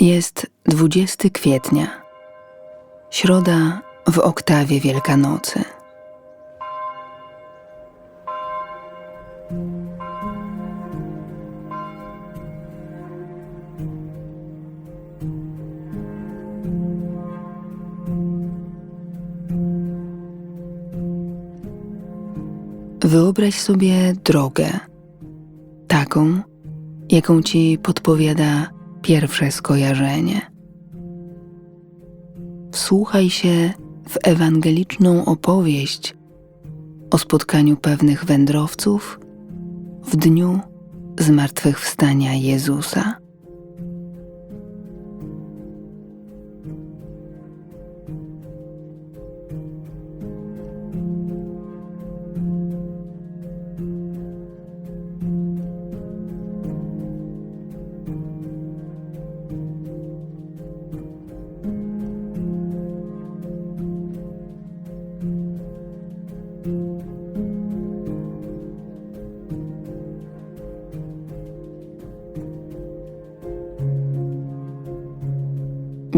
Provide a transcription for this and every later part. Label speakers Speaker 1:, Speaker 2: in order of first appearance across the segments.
Speaker 1: Jest 20 kwietnia, środa w oktawie Wielkanocy. Wyobraź sobie drogę, taką, jaką ci podpowiada pierwsze skojarzenie. Wsłuchaj się w ewangeliczną opowieść o spotkaniu pewnych wędrowców w dniu zmartwychwstania Jezusa.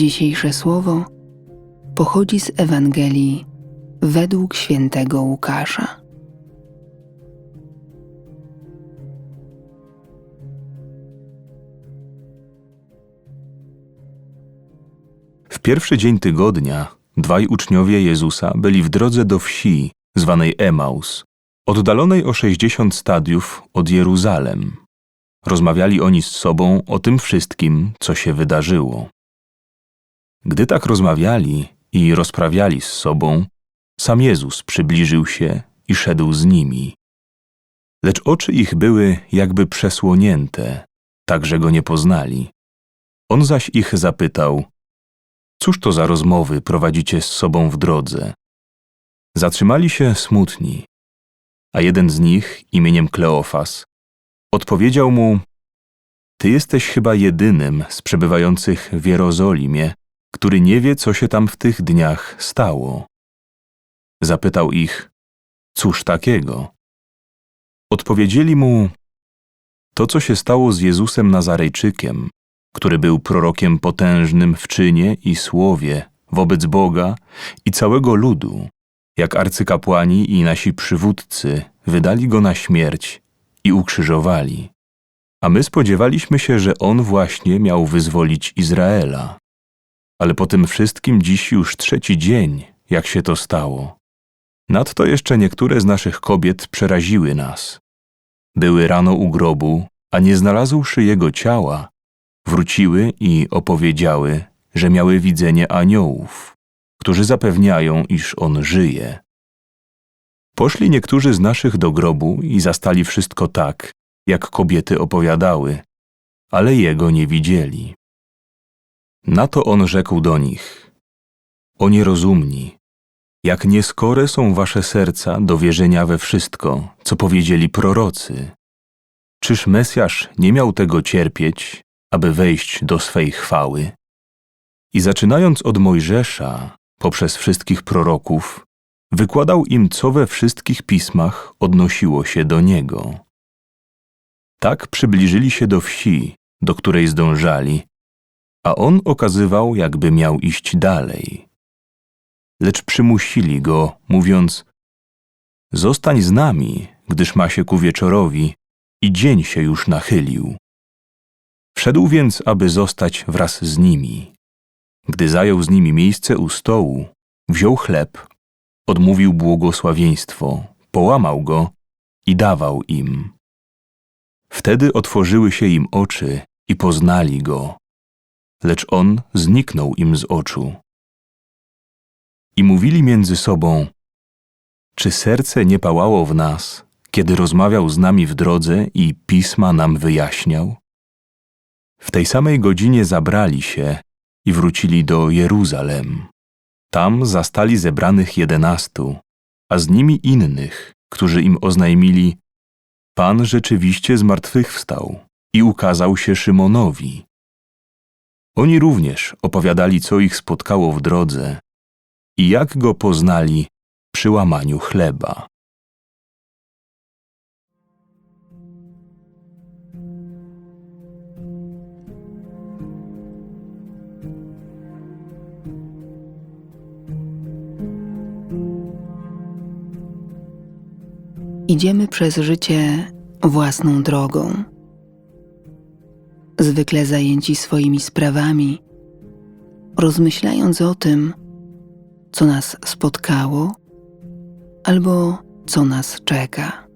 Speaker 1: Dzisiejsze słowo pochodzi z Ewangelii według świętego Łukasza.
Speaker 2: W pierwszy dzień tygodnia dwaj uczniowie Jezusa byli w drodze do wsi zwanej Emaus, oddalonej o 60 stadiów od Jeruzalem. Rozmawiali oni z sobą o tym wszystkim, co się wydarzyło. Gdy tak rozmawiali i rozprawiali z sobą, sam Jezus przybliżył się i szedł z nimi. Lecz oczy ich były jakby przesłonięte, tak że go nie poznali. On zaś ich zapytał: Cóż to za rozmowy prowadzicie z sobą w drodze? Zatrzymali się smutni, a jeden z nich, imieniem Kleofas, odpowiedział mu: Ty jesteś chyba jedynym z przebywających w Jerozolimie, który nie wie, co się tam w tych dniach stało. Zapytał ich: Cóż takiego? Odpowiedzieli mu: To, co się stało z Jezusem Nazarejczykiem, który był prorokiem potężnym w czynie i słowie wobec Boga i całego ludu, jak arcykapłani i nasi przywódcy wydali go na śmierć i ukrzyżowali. A my spodziewaliśmy się, że on właśnie miał wyzwolić Izraela. Ale po tym wszystkim dziś już trzeci dzień, jak się to stało. Nadto jeszcze niektóre z naszych kobiet przeraziły nas. Były rano u grobu, a nie znalazłszy jego ciała, wróciły i opowiedziały, że miały widzenie aniołów, którzy zapewniają, iż on żyje. Poszli niektórzy z naszych do grobu i zastali wszystko tak, jak kobiety opowiadały, ale jego nie widzieli. Na to on rzekł do nich: O nierozumni, jak nieskore są wasze serca do wierzenia we wszystko, co powiedzieli prorocy. Czyż Mesjasz nie miał tego cierpieć, aby wejść do swej chwały? I zaczynając od Mojżesza, poprzez wszystkich proroków, wykładał im, co we wszystkich pismach odnosiło się do niego. Tak przybliżyli się do wsi, do której zdążali, a on okazywał, jakby miał iść dalej. Lecz przymusili go, mówiąc: Zostań z nami, gdyż ma się ku wieczorowi i dzień się już nachylił. Wszedł więc, aby zostać wraz z nimi. Gdy zajął z nimi miejsce u stołu, wziął chleb, odmówił błogosławieństwo, połamał go i dawał im. Wtedy otworzyły się im oczy i poznali go, lecz on zniknął im z oczu. I mówili między sobą: Czy serce nie pałało w nas, kiedy rozmawiał z nami w drodze i pisma nam wyjaśniał? W tej samej godzinie zabrali się i wrócili do Jeruzalem. Tam zastali zebranych jedenastu, a z nimi innych, którzy im oznajmili: Pan rzeczywiście zmartwychwstał i ukazał się Szymonowi. Oni również opowiadali, co ich spotkało w drodze i jak go poznali przy łamaniu chleba.
Speaker 1: Idziemy przez życie własną drogą zwykle zajęci swoimi sprawami, rozmyślając o tym, co nas spotkało albo co nas czeka.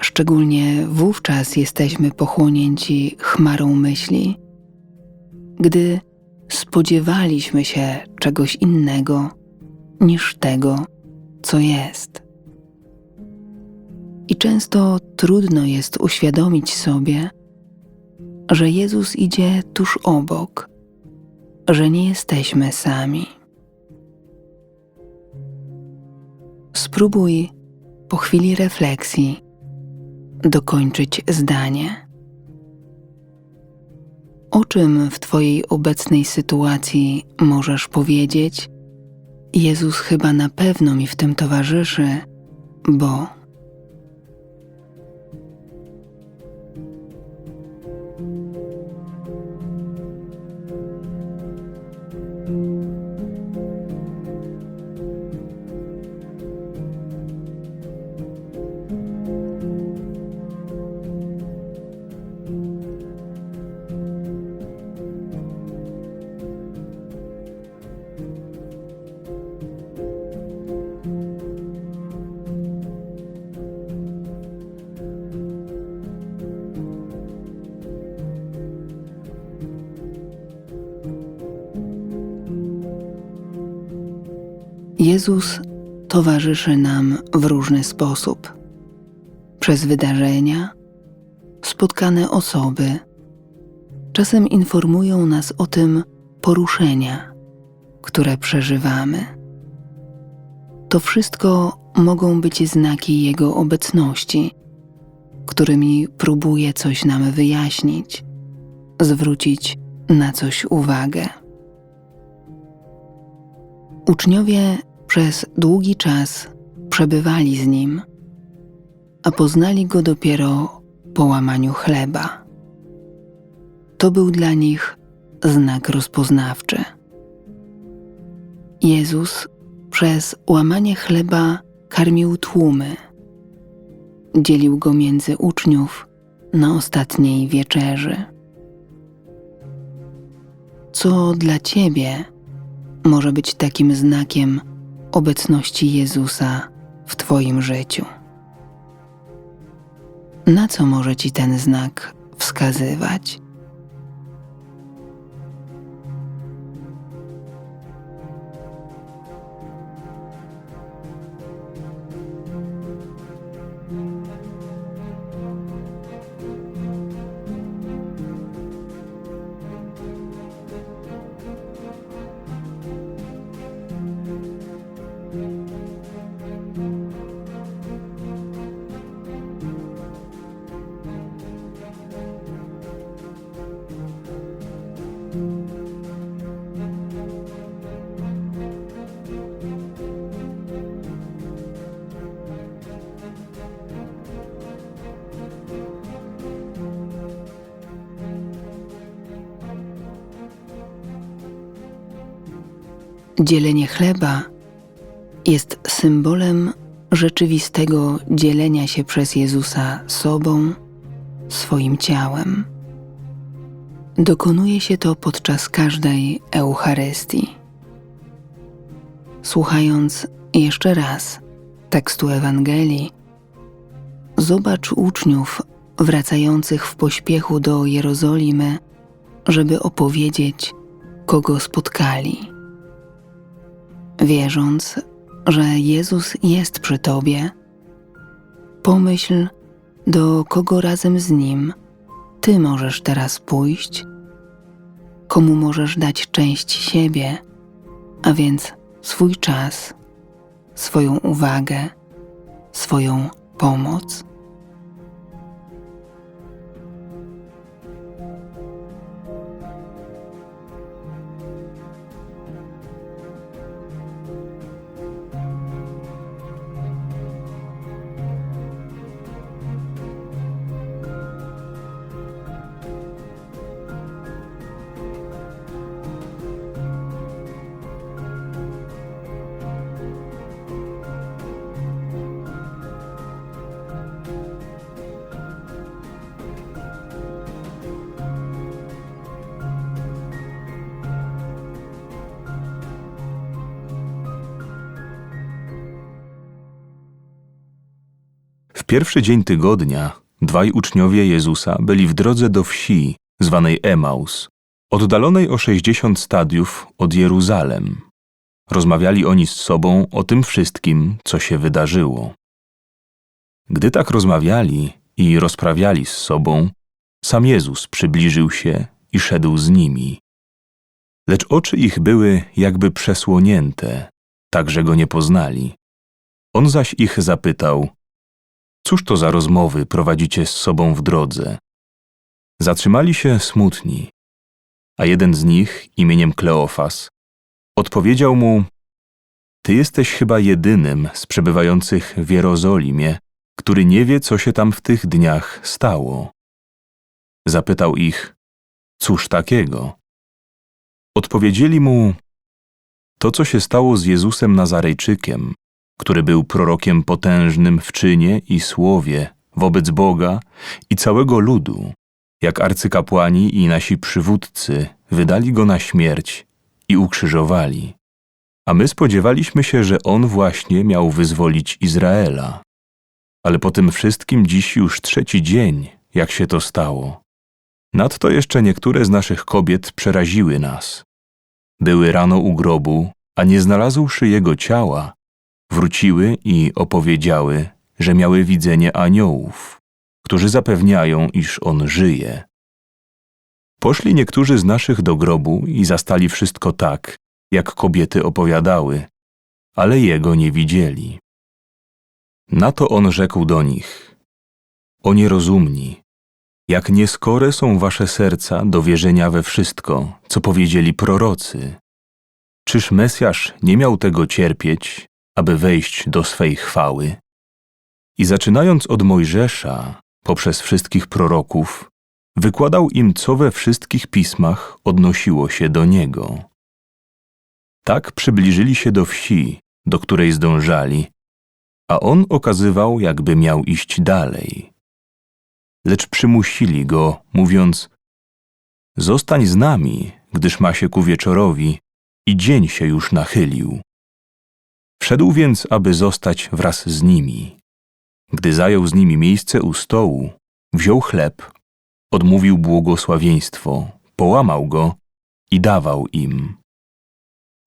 Speaker 1: Szczególnie wówczas jesteśmy pochłonięci chmarą myśli, gdy spodziewaliśmy się czegoś innego niż tego, co jest. I często trudno jest uświadomić sobie, że Jezus idzie tuż obok, że nie jesteśmy sami. Spróbuj po chwili refleksji dokończyć zdanie. O czym w Twojej obecnej sytuacji możesz powiedzieć? Jezus chyba na pewno mi w tym towarzyszy, bo. Jezus towarzyszy nam w różny sposób. Przez wydarzenia, spotkane osoby, czasem informują nas o tym poruszenia, które przeżywamy. To wszystko mogą być znaki Jego obecności, którymi próbuje coś nam wyjaśnić, zwrócić na coś uwagę. Uczniowie przez długi czas przebywali z nim, a poznali go dopiero po łamaniu chleba. To był dla nich znak rozpoznawczy. Jezus przez łamanie chleba karmił tłumy, dzielił go między uczniów na ostatniej wieczerzy. Co dla ciebie może być takim znakiem obecności Jezusa w Twoim życiu. Na co może Ci ten znak wskazywać? Dzielenie chleba jest symbolem rzeczywistego dzielenia się przez Jezusa sobą, swoim ciałem. Dokonuje się to podczas każdej Eucharystii. Słuchając jeszcze raz tekstu Ewangelii, zobacz uczniów wracających w pośpiechu do Jerozolimy, żeby opowiedzieć, kogo spotkali. Wierząc, że Jezus jest przy Tobie, pomyśl, do kogo razem z Nim Ty możesz teraz pójść, komu możesz dać część siebie, a więc swój czas, swoją uwagę, swoją pomoc.
Speaker 2: Pierwszy dzień tygodnia dwaj uczniowie Jezusa byli w drodze do wsi zwanej Emaus, oddalonej o 60 stadiów od Jeruzalem. Rozmawiali oni z sobą o tym wszystkim, co się wydarzyło. Gdy tak rozmawiali i rozprawiali z sobą, sam Jezus przybliżył się i szedł z nimi. Lecz oczy ich były jakby przesłonięte, tak że go nie poznali. On zaś ich zapytał: Cóż to za rozmowy prowadzicie z sobą w drodze? Zatrzymali się smutni, a jeden z nich, imieniem Kleofas, odpowiedział mu: Ty jesteś chyba jedynym z przebywających w Jerozolimie, który nie wie, co się tam w tych dniach stało. Zapytał ich: Cóż takiego? Odpowiedzieli mu: To, co się stało z Jezusem Nazarejczykiem, który był prorokiem potężnym w czynie i słowie wobec Boga i całego ludu, jak arcykapłani i nasi przywódcy wydali go na śmierć i ukrzyżowali. A my spodziewaliśmy się, że on właśnie miał wyzwolić Izraela. Ale po tym wszystkim dziś już trzeci dzień, jak się to stało. Nadto jeszcze niektóre z naszych kobiet przeraziły nas. Były rano u grobu, a nie znalazłszy jego ciała, wróciły i opowiedziały, że miały widzenie aniołów, którzy zapewniają, iż on żyje. Poszli niektórzy z naszych do grobu i zastali wszystko tak, jak kobiety opowiadały, ale jego nie widzieli. Na to on rzekł do nich: O nierozumni, jak nieskore są wasze serca do wierzenia we wszystko, co powiedzieli prorocy. Czyż Mesjasz nie miał tego cierpieć, aby wejść do swej chwały? I zaczynając od Mojżesza, poprzez wszystkich proroków, wykładał im, co we wszystkich pismach odnosiło się do niego. Tak przybliżyli się do wsi, do której zdążali, a on okazywał, jakby miał iść dalej. Lecz przymusili go, mówiąc: Zostań z nami, gdyż ma się ku wieczorowi i dzień się już nachylił. Wszedł więc, aby zostać wraz z nimi. Gdy zajął z nimi miejsce u stołu, wziął chleb, odmówił błogosławieństwo, połamał go i dawał im.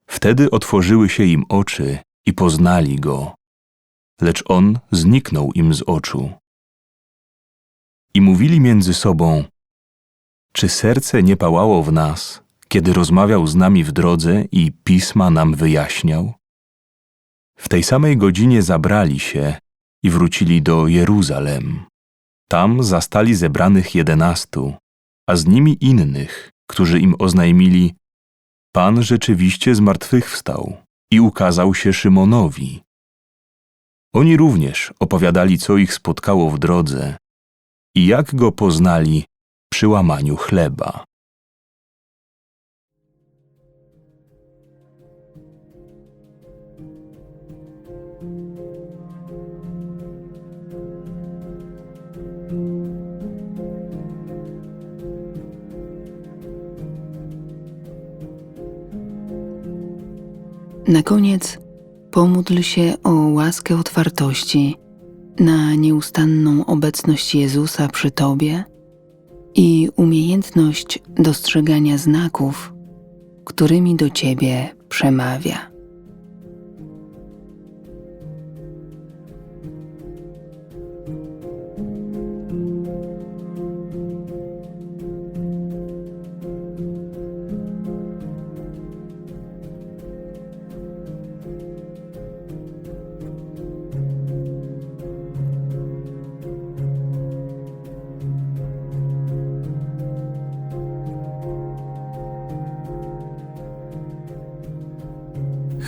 Speaker 2: Wtedy otworzyły się im oczy i poznali go, lecz on zniknął im z oczu. I mówili między sobą: Czy serce nie pałało w nas, kiedy rozmawiał z nami w drodze i pisma nam wyjaśniał? W tej samej godzinie zabrali się i wrócili do Jeruzalem. Tam zastali zebranych jedenastu, a z nimi innych, którzy im oznajmili: Pan rzeczywiście zmartwychwstał i ukazał się Szymonowi. Oni również opowiadali, co ich spotkało w drodze i jak go poznali przy łamaniu chleba.
Speaker 1: Na koniec pomódl się o łaskę otwartości na nieustanną obecność Jezusa przy Tobie i umiejętność dostrzegania znaków, którymi do Ciebie przemawia.